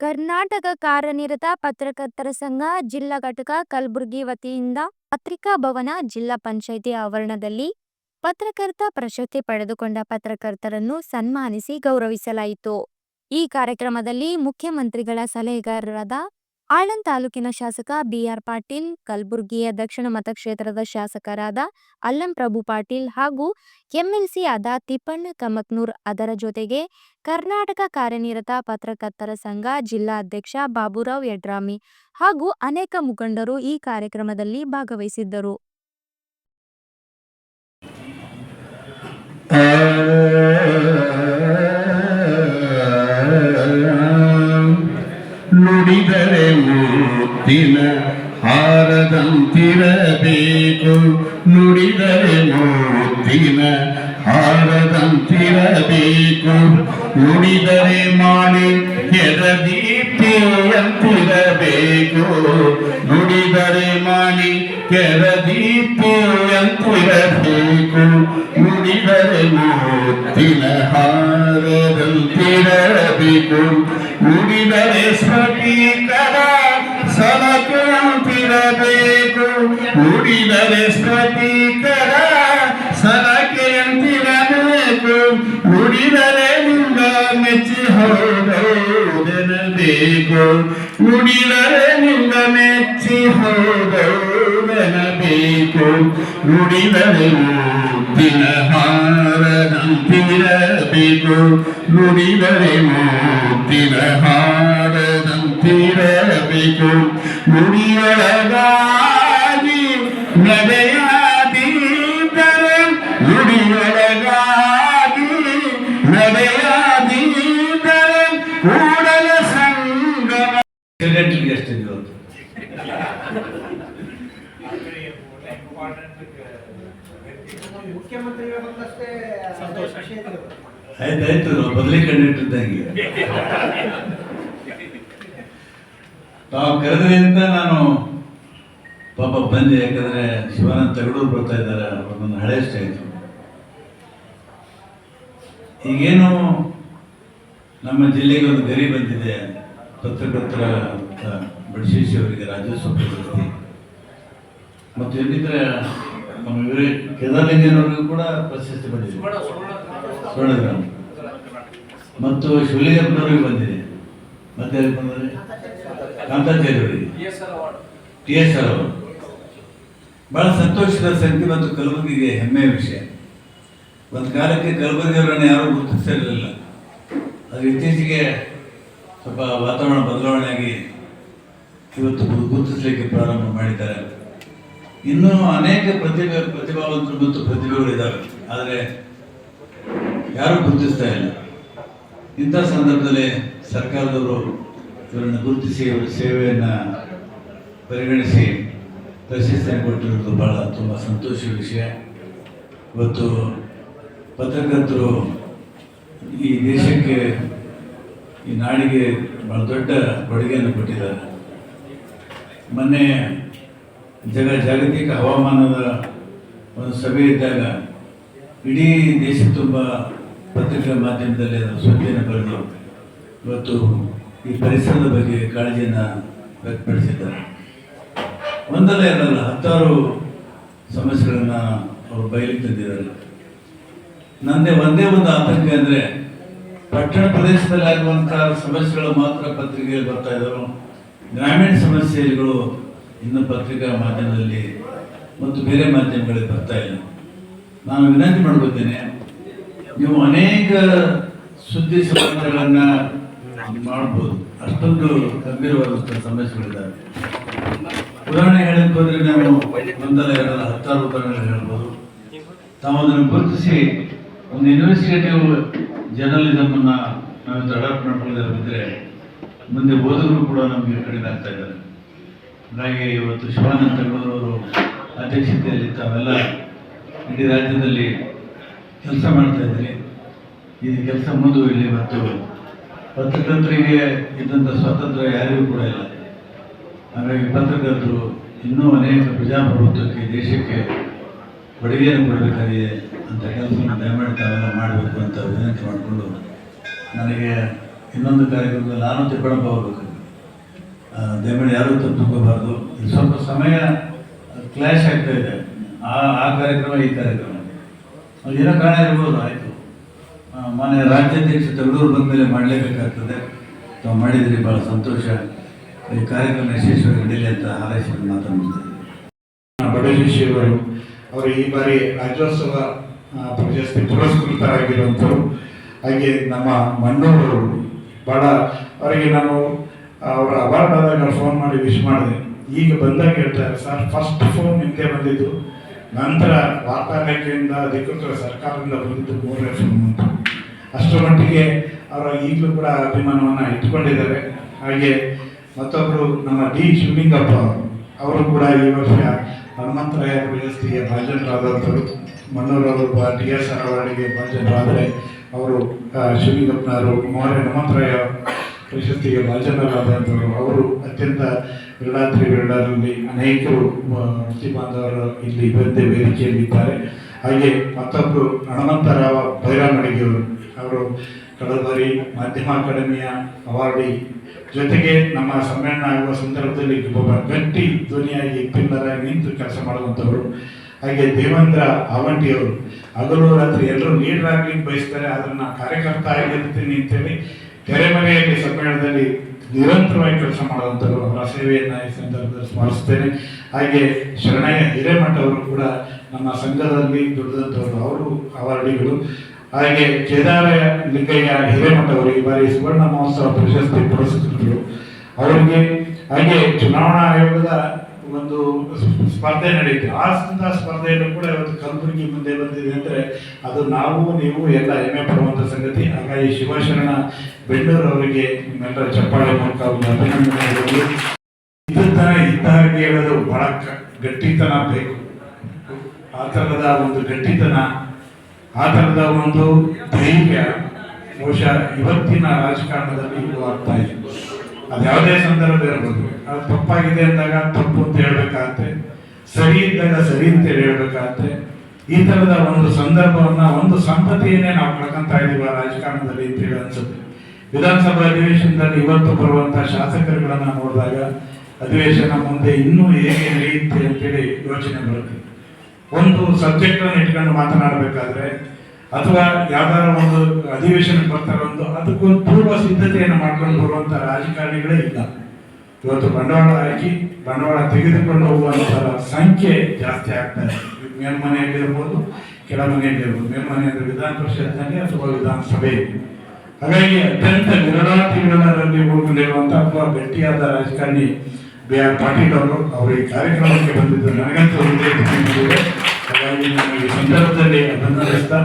ಕರ್ನಾಟಕ ಕಾರ್ಯನಿರತ ಪತ್ರಕರ್ತರ ಸಂಘ, ಜಿಲ್ಲಾ ಘಟಕ ಕಲಬುರಗಿ ವತಿಯಿಂದ ಪತ್ರಿಕಾ ಭವನ, ಜಿಲ್ಲಾ ಪಂಚಾಯಿತಿ ಆವರಣದಲ್ಲಿ ಪತ್ರಕರ್ತ ಪ್ರಶಸ್ತಿ ಪಡೆದುಕೊಂಡ ಪತ್ರಕರ್ತರನ್ನು ಸನ್ಮಾನಿಸಿ ಗೌರವಿಸಲಾಯಿತು. ಈ ಕಾರ್ಯಕ್ರಮದಲ್ಲಿ ಮುಖ್ಯಮಂತ್ರಿಗಳ ಸಲಹೆಗಾರರಾದ ಆಳಂದ್ ತಾಲೂಕಿನ ಶಾಸಕ ಬಿಆರ್ ಪಾಟೀಲ್, ಕಲಬುರಗಿಯ ದಕ್ಷಿಣ ಮತಕ್ಷೇತ್ರದ ಶಾಸಕರಾದ ಅಲ್ಲಂ ಪ್ರಭು ಪಾಟೀಲ್ ಹಾಗೂ ಎಂಎಲ್ಸಿ ಆದ ತಿಪ್ಪಣ್ಣ ಕಮಕ್ನೂರ್ ಅದರ ಜೊತೆಗೆ ಕರ್ನಾಟಕ ಕಾರ್ಯನಿರತ ಪತ್ರಕರ್ತರ ಸಂಘ ಜಿಲ್ಲಾ ಅಧ್ಯಕ್ಷ ಬಾಬುರಾವ್ ಯಡ್ರಾಮಿ ಹಾಗೂ ಅನೇಕ ಮುಖಂಡರು ಈ ಕಾರ್ಯಕ್ರಮದಲ್ಲಿ ಭಾಗವಹಿಸಿದ್ದರು. ನುಡಿದರೆ ಮುತ್ತಿನ ಹಾರದಂತಿರಬೇಕು. ನುಡಿದರೆ ಮುತ್ತಿನ ಹಾರದಂತಿರಬೇಕು. ನುಡಿದರೆ ಮಾಡಿ ಕೆರದೀಪ್ತಿಯಂತಿರಬೇಕು ನುಡಿದರೆ ಮಾಡಿ ಕೆರದೀಪ್ತಿಯಂತಿರಬೇಕು ನುಡಿದರೆ ಮುತ್ತಿನ ಹಾರದಂತಿರಬೇಕು. ನುಡಿದರೆ ಸ್ಫಟಿಕದ ಸಲಕೆಯಂತಿರಬೇಕು ನುಡಿದರೆ ಸ್ಫಟಿಕದ ಸಲಕೆಯಂತಿರಬೇಕು ನುಡಿದರೆ ನಿಂದ ಮೆಚ್ಚಿ ಹೋದೆನಬೇಕು ನುಡಿದರೆ ನಿಂದ ಮೆಚ್ಚಿ ಹೋದೆನಬೇಕು ನುಡಿದರೆ ಮುತ್ತಿನ ಹಾರದಂತಿರಬೇಕು ನುಡಿದರೆ ಮುತ್ತಿನ ಹಾರದಂತಿರಬೇಕು ನುಡಿಯೊಳಗಾಗಿ ನಡೆಯಾದೀದರೆ ನುಡಿಯೊಳಗಾಗಿ ನಡೆಯಾದೀದರೆ ಕೂಡಲ ಸಂಗಮ ಸೆಕ್ರೆಟರಿಗೆ ಎಷ್ಟಿದೆ ಇವತ್ತು ಮುಖ್ಯಮಂತ್ರಿಗಳು ಬಂದಷ್ಟೇ ಸಂತೋಷ ಆಯ್ತಾಯ್ತು ನಾವು ಬದಲಿ ಕಂಡಿಟ್ಟಿದ್ದಂಗೆ ತಾವು ಕರೆದ್ರಿ ಅಂತ ನಾನು ಪಾಪ ಬಂದೆ, ಯಾಕಂದ್ರೆ ಶಿವಾನಂದ ತಗಡೂರು ಬರ್ತಾ ಇದ್ದಾರೆ ಅವ್ರು ನನ್ನ ಹಳೆ ಸ್ನೇಹಿತರು. ಈಗೇನು ನಮ್ಮ ಜಿಲ್ಲೆಗೆ ಒಂದು ಗರಿ ಬಂದಿದೆ, ಪತ್ರಕರ್ತರ ಅಂತ ಬಡಶೇಷಿ ಅವರಿಗೆ ರಾಜ್ಯೋತ್ಸವ ಪ್ರಶಸ್ತಿ. ಮತ್ತು ಏನಿದ್ರೆ ನಮ್ಮ ಇವರೇ ಕೂಡ ಪ್ರಶಸ್ತಿ ಬಂದಿದೆ. ಸ್ವರ್ಣಗ್ರಾಮ ಮತ್ತು ಶಿವಲಿಂಗಪ್ಪನವ್ರಿಗೆ ಬಂದಿದೆ. ಮತ್ತೆ ಯಾರಿಗೆ ಬಂದಿದೆ ಕಾಂತಾಚಾರ್ಯ ಅವರಿಗೆ ಟಿ ಎಸ್ ಆರ್ ಅವರು. ಬಹಳ ಸಂತೋಷದ ಸಂಖ್ಯೆ ಮತ್ತು ಕಲಬುರಗಿಗೆ, ಹೆಮ್ಮೆಯ ವಿಷಯ. ಒಂದು ಕಾಲಕ್ಕೆ ಕಲಬುರಗಿಯವರನ್ನು ಯಾರೂ ಗುರುತಿಸಿರಲಿಲ್ಲ. ಅದು ಇತ್ತೀಚೆಗೆ ಸ್ವಲ್ಪ ವಾತಾವರಣ ಬದಲಾವಣೆಯಾಗಿ ಇವತ್ತು ಗುರುತಿಸಲಿಕ್ಕೆ ಪ್ರಾರಂಭ ಮಾಡಿದ್ದಾರೆ. ಇನ್ನೂ ಅನೇಕ ಪ್ರತಿಭೆ, ಪ್ರತಿಭಾವಂತರು ಮತ್ತು ಪ್ರತಿಭೆಗಳಿದ್ದಾವೆ ಆದರೆ ಯಾರೂ ಗುರುತಿಸ್ತಾ ಇಲ್ಲ. ಇಂಥ ಸಂದರ್ಭದಲ್ಲಿ ಸರ್ಕಾರದವರು ಇವರನ್ನು ಗುರುತಿಸಿ ಇವರ ಸೇವೆಯನ್ನು ಪರಿಗಣಿಸಿ ಪ್ರಶಸ್ತಿಯನ್ನು ಕೊಟ್ಟಿರೋದು ಭಾಳ ತುಂಬ ಸಂತೋಷದ ವಿಷಯ. ಇವತ್ತು ಪತ್ರಕರ್ತರು ಈ ದೇಶಕ್ಕೆ, ಈ ನಾಡಿಗೆ ಬಹಳ ದೊಡ್ಡ ಕೊಡುಗೆಯನ್ನು ಕೊಟ್ಟಿದ್ದಾರೆ. ಮೊನ್ನೆ ಜಗ ಜಾಗತಿಕ ಹವಾಮಾನದ ಒಂದು ಸಭೆ ಇದ್ದಾಗ ಇಡೀ ದೇಶ ತುಂಬ ಪತ್ರಿಕಾ ಮಾಧ್ಯಮದಲ್ಲಿ ಅದರ ಸುದ್ದಿಯನ್ನು ಬರೆದು ಇವತ್ತು ಈ ಪರಿಸರದ ಬಗ್ಗೆ ಕಾಳಜಿಯನ್ನು ವ್ಯಕ್ತಪಡಿಸಿದ್ದಾರೆ. ಒಂದಲ್ಲ ಎರಡಲ್ಲ, ಹತ್ತಾರು ಸಮಸ್ಯೆಗಳನ್ನು ಅವರು ಬಯಲಿಗೆ ತಂದಿದ್ದಾರೆ. ನನ್ನದೇ ಒಂದೇ ಒಂದು ಆತಂಕ ಅಂದರೆ ಪಟ್ಟಣ ಪ್ರದೇಶದಲ್ಲಿ ಆಗುವಂಥ ಸಮಸ್ಯೆಗಳು ಮಾತ್ರ ಪತ್ರಿಕೆಯಲ್ಲಿ ಬರ್ತಾ ಇದ್ದರು ಗ್ರಾಮೀಣ ಸಮಸ್ಯೆಗಳು ಇನ್ನು ಪತ್ರಿಕಾ ಮಾಧ್ಯಮದಲ್ಲಿ ಮತ್ತು ಬೇರೆ ಮಾಧ್ಯಮಗಳಲ್ಲಿ ಬರ್ತಾ ಇಲ್ಲ. ನಾನು ವಿನಂತಿ ಮಾಡ್ಕೊತೇನೆ ನೀವು ಅನೇಕ ಸುದ್ದಿ ಸಮಾಚಾರಗಳನ್ನು ಮಾಡ್ಬೋದು. ಅಷ್ಟೊಂದು ಗಂಭೀರವಾದಂಥ ಸಮಸ್ಯೆಗಳಿದ್ದಾವೆ ಉದಾಹರಣೆ ಹೇಳಕ್ಕೆ ಹೋದರೆ ನಾವು ಒಂದಲ್ಲ ಎರಡಲ್ಲ ಹತ್ತಾರು ಉದಾಹರಣೆಗಳು ಹೇಳ್ಬೋದು. ತಾವು ಅದನ್ನು ಗುರುತಿಸಿ ಒಂದು ಇನ್ವೆಸ್ಟಿಗೇಟಿವ್ ಜರ್ನಲಿಸಮ್ ಅನ್ನ ನಾವು ಅಡಾಪ್ಟ್ ಮಾಡ್ಕೊಳ್ಳೋದಿದ್ರೆ ಮುಂದೆ ಓದೋರು ಕೂಡ ನಮಗೆ ಕಡಿಮೆ ಆಗ್ತಾ ಇದ್ದಾರೆ. ಹಾಗಾಗಿ ಇವತ್ತು ಶಿವಾನಂದ ತಗೊಳ್ಳೋರು ಅಧ್ಯಕ್ಷತೆಯಲ್ಲಿ ತಾವೆಲ್ಲ ಇಡೀ ರಾಜ್ಯದಲ್ಲಿ ಕೆಲಸ ಮಾಡ್ತಾ ಇದ್ದೀರಿ. ಈ ಕೆಲಸ ಮುಂದುವರಿಲಿ ಮತ್ತು ಪತ್ರಕರ್ತರಿಗೆ ಇದ್ದಂಥ ಸ್ವಾತಂತ್ರ್ಯ ಯಾರಿಗೂ ಕೂಡ ಇಲ್ಲ. ಹಾಗಾಗಿ ಪತ್ರಕರ್ತರು ಇನ್ನೂ ಅನೇಕ ಪ್ರಜಾಪ್ರಭುತ್ವಕ್ಕೆ, ದೇಶಕ್ಕೆ ಕೊಡುಗೆಯನ್ನು ಕೊಡಬೇಕಾಗಿದೆ ಅಂತ ಕೆಲಸವನ್ನು ದಯಮಾಡಿ ತಾವೆಲ್ಲ ಮಾಡಬೇಕು ಅಂತ ವಿನಂತಿ ಮಾಡಿಕೊಂಡು ನನಗೆ ಇನ್ನೊಂದು ಕಾರ್ಯಕ್ರಮದಲ್ಲಿ ನಾನು ತಿಪ್ಪಣಪ್ಪ ಹೋಗ್ಬೇಕು ದಯಮಾಡಿ ಯಾರೂ ತಪ್ಪು ತಿಳ್ಕೋಬಾರ್ದು. ಇದು ಸ್ವಲ್ಪ ಸಮಯ ಕ್ಲಾಶ್ ಆಗ್ತಾ ಇದೆ. ಆ ಆ ಕಾರ್ಯಕ್ರಮ, ಈ ಕಾರ್ಯಕ್ರಮ. ಏನೋ ಕಾರಣ ಇರ್ಬೋದು, ಆಯಿತು. ಮಾನ್ಯ ರಾಜ್ಯಾಧ್ಯಕ್ಷ ತಗಡೂರು ಬಂದ ಮೇಲೆ ಮಾಡಲೇಬೇಕಾಗ್ತದೆ. ತಾವು ಮಾಡಿದ್ರಿ ಭಾಳ ಸಂತೋಷ. ಈ ಕಾರ್ಯಕ್ರಮ ಯಶಸ್ವಿಯಾಗಿ ನಡೀಲಿ ಅಂತ ಹಾರೈಸಿ ಮಾತನಾಡ್ತೀನಿ ಬಡಜೇಶಿಯವರು ಅವರು ಈ ಬಾರಿ ರಾಜ್ಯೋತ್ಸವ ಪ್ರಶಸ್ತಿ ಪುರಸ್ಕೃತರಾಗಿರುವಂಥವ್ರು ಹಾಗೆ ನಮ್ಮ ಮಣ್ಣೂರವರು ಭಾಳ ಅವರಿಗೆ ನಾನು ಅವರ ಅವಾರ್ಡ್ ಆದಾಗ ಫೋನ್ ಮಾಡಿ ವಿಶ್ ಮಾಡಿದೆ. ಈಗ ಬಂದಾಗ ಹೇಳ್ತಾರೆ, ಸರ್ ಫಸ್ಟ್ ಫೋನ್ ನಿಂತೆ ಬಂದಿದ್ದು, ನಂತರ ವಾರ್ತಾ ಇಲಾಖೆಯಿಂದ ಅಧಿಕೃತ ಸರ್ಕಾರದಿಂದ ಬಂದಿದ್ದು ಮೂರನೇ ಫೋನ್ ಅಂತ. ಅಷ್ಟರ ಮಟ್ಟಿಗೆ ಅವರ ಈಗಲೂ ಕೂಡ ಅಭಿಮಾನವನ್ನು ಇಟ್ಕೊಂಡಿದ್ದಾರೆ ಹಾಗೆ ಮತ್ತೊಬ್ಬರು ನಮ್ಮ ಡಿ ಶಿವಲಿಂಗಪ್ಪ ಅವರು ಕೂಡ ಈ ವರ್ಷ ಹನುಮಂತರಾಯ ಪ್ರಶಸ್ತಿಗೆ ಭಾಜನರಾದಂಥವರು ಮಣ್ಣೂರವರು ಟಿ ಎಸ್ ಆರ್ ಅವರಿಗೆ ಭಾಜನರಾದರೆ ಅವರು ಶಿವಲಿಂಗಪ್ಪನವರು, ಮೋರೆ ಹನುಮಂತರಾಯ ಪ್ರಶಸ್ತಿಗೆ ಭಾಜನರಾದಂಥವರು ಅವರು ಅತ್ಯಂತ ವಿರಾತ್ರಿ ವಿರಳರಲ್ಲಿ ಅನೇಕರು ಬಾಂಧವರು ಇಲ್ಲಿ ಬಂದೇ ವೇದಿಕೆಯಲ್ಲಿದ್ದಾರೆ. ಹಾಗೆ ಮತ್ತೊಬ್ಬರು ಹನುಮಂತರಾವ ಬೈರಾಮಡಿಗೆಯವರು ಅವರು ಕಳೆದ ಮಾಧ್ಯಮ ಅಕಾಡೆಮಿಯ ಅವಾರ್ಡಿ ಜೊತೆಗೆ ನಮ್ಮ ಸಮ್ಮೇಳನ ಆಗುವ ಸಂದರ್ಭದಲ್ಲಿ ಒಬ್ಬ ಗಟ್ಟಿ ಧ್ವನಿಯಾಗಿ ಪಿಲ್ಲರಾಗಿ ನಿಂತು ಕೆಲಸ ಮಾಡುವಂಥವರು. ಹಾಗೆ ದೇವೇಂದ್ರ ಆವಂಟಿಯವರು ಹಗಲು ರಾತ್ರಿ ಎಲ್ಲರೂ ಲೀಡರ್ ಆಗ್ಲಿಕ್ಕೆ ಬಯಸ್ತಾರೆ ಅದನ್ನು ನಾನು ಕಾರ್ಯಕರ್ತ ಆಗಿರ್ತೀನಿ ಅಂತೇಳಿ ತೆರೆಮರೆಯಲ್ಲಿ ಸಮ್ಮೇಳನದಲ್ಲಿ ನಿರಂತರವಾಗಿ ಕೆಲಸ ಮಾಡುವಂಥವ್ರು ಅವರ ಸೇವೆಯನ್ನು ಈ ಸಂದರ್ಭದಲ್ಲಿ ಸ್ಮರಿಸ್ತೇನೆ. ಹಾಗೆ ಶರಣಯ್ಯ ಹಿರೇಮಠ ಅವರು ಕೂಡ ನಮ್ಮ ಸಂಘದಲ್ಲಿ ದುಡಿದಂಥವರು, ಅವರು ಅವಾರ್ಡಿಗಳು. ಹಾಗೆ ಕೇದಾರ ಲಿಂಗಯ್ಯ ಹಿರೇಮಠ ಅವರಿಗೆ ಬಾರಿ ಸುವರ್ಣ ಮಹೋತ್ಸವ ಪ್ರಶಸ್ತಿ ಪುರಸ್ಕೃತರು ಅವರಿಗೆ ಹಾಗೆ ಚುನಾವಣಾ ಆಯೋಗದ ಒಂದು ಸ್ಪರ್ಧೆ ನಡೆಯುತ್ತೆ ಆ ಸ್ಪರ್ಧೆಯನ್ನು ಕೂಡ ಇವತ್ತು ಕಲಬುರಗಿ ಮುಂದೆ ಬಂದಿದೆ ಅಂದ್ರೆ ಅದು ನಾವು, ನೀವು, ಎಲ್ಲ ಹೆಮ್ಮೆ ಪಡುವಂಥ ಸಂಗತಿ. ಹಾಗಾಗಿ ಶಿವಶರಣ ಬೆಳ್ಳೂರು ಅವರಿಗೆ ನಿಮ್ಮೆಲ್ಲರ ಚಪ್ಪಾಳೆ ಮೂಲಕ ಒಂದು ಅಭಿನಂದನೆಗಳು ತರ ಇದ್ದಾಗ ಹೇಳೋದು ಬಹಳ ಗಟ್ಟಿತನ ಬೇಕು. ಆ ಥರದ ಒಂದು ಗಟ್ಟಿತನ ಆ ಥರದ ಒಂದು ಧೈರ್ಯ ಬಹುಶಃ ಇವತ್ತಿನ ರಾಜಕಾರಣದಲ್ಲಿ ಆಗ್ತಾ ಇದೆ. ಅದು ಯಾವುದೇ ಸಂದರ್ಭ ಇರ್ಬೋದು. ಅದು ತಪ್ಪಾಗಿದೆ ಅಂದಾಗ ತಪ್ಪು ಅಂತ ಹೇಳ್ಬೇಕಾಗತ್ತೆ ಸರಿ ಇದ್ದಾಗ ಸರಿ ಅಂತ ಹೇಳ್ಬೇಕಾಗತ್ತೆ ಈ ತರದ ಒಂದು ಸಂದರ್ಭವನ್ನ, ಒಂದು ಸಂತತಿಯನ್ನೇ ನಾವು ಕಳ್ಕೊಂತ ಇದೀವ ರಾಜಕಾರಣದಲ್ಲಿ ಅಂತ ಹೇಳಿ ಅನ್ಸುತ್ತೆ. ವಿಧಾನಸಭಾ ಅಧಿವೇಶನದಲ್ಲಿ ಇವತ್ತು ಬರುವಂತಹ ಶಾಸಕರುಗಳನ್ನ ನೋಡಿದಾಗ ಅಧಿವೇಶನ ಮುಂದೆ ಇನ್ನೂ ಹೇಗೆ ನಡೆಯುತ್ತೆ ಅಂತೇಳಿ ಯೋಚನೆ ಬರುತ್ತೆ. ಒಂದು ಸಬ್ಜೆಕ್ಟ್ ಅನ್ನು ಇಟ್ಕೊಂಡು ಮಾತನಾಡಬೇಕಾದ್ರೆ, ಅಥವಾ ಯಾವ್ದಾರ ಒಂದು ಅಧಿವೇಶನಕ್ಕೆ ಬರ್ತಾರೆ ಒಂದು ಅದಕ್ಕೊಂದು ಪೂರ್ವ ಸಿದ್ಧತೆಯನ್ನು ಮಾಡ್ಕೊಂಡು ಬರುವಂತ ರಾಜಕಾರಣಿಗಳೇ ಇಲ್ಲ. ಇವತ್ತು ಬಂಡವಾಳ ಹಾಕಿ ಬಂಡವಾಳ ತೆಗೆದುಕೊಂಡು ಹೋಗುವಂತಹ ಸಂಖ್ಯೆ ಜಾಸ್ತಿ ಆಗ್ತಾ ಇದೆ. ಮೇಲ್ಮನೆಯಲ್ಲಿರ್ಬೋದು ಕೆಳಮನೆಯಲ್ಲಿರ್ಬೋದು ಮೇಲ್ಮನೆ ಅಂದ್ರೆ ವಿಧಾನ ಪರಿಷತ್ನಲ್ಲಿ ಅಥವಾ ವಿಧಾನಸಭೆಯಲ್ಲಿ ಹಾಗಾಗಿ ಅತ್ಯಂತ ವಿರಳಾತಿ ವಿರಳರಲ್ಲಿ ಅಥವಾ ಗಟ್ಟಿಯಾದ ರಾಜಕಾರಣಿ ಬಿ ಆರ್ ಪಾಟೀಲ್ ಅವರು ಅವರು ಈ ಕಾರ್ಯಕ್ರಮಕ್ಕೆ ಬಂದಿದ್ದು ನನಗಂತೂ. ಹಾಗಾಗಿ ನಾನು ಈ ಸಂದರ್ಭದಲ್ಲಿ ಅಭಿನಂದಿಸ್ತಾ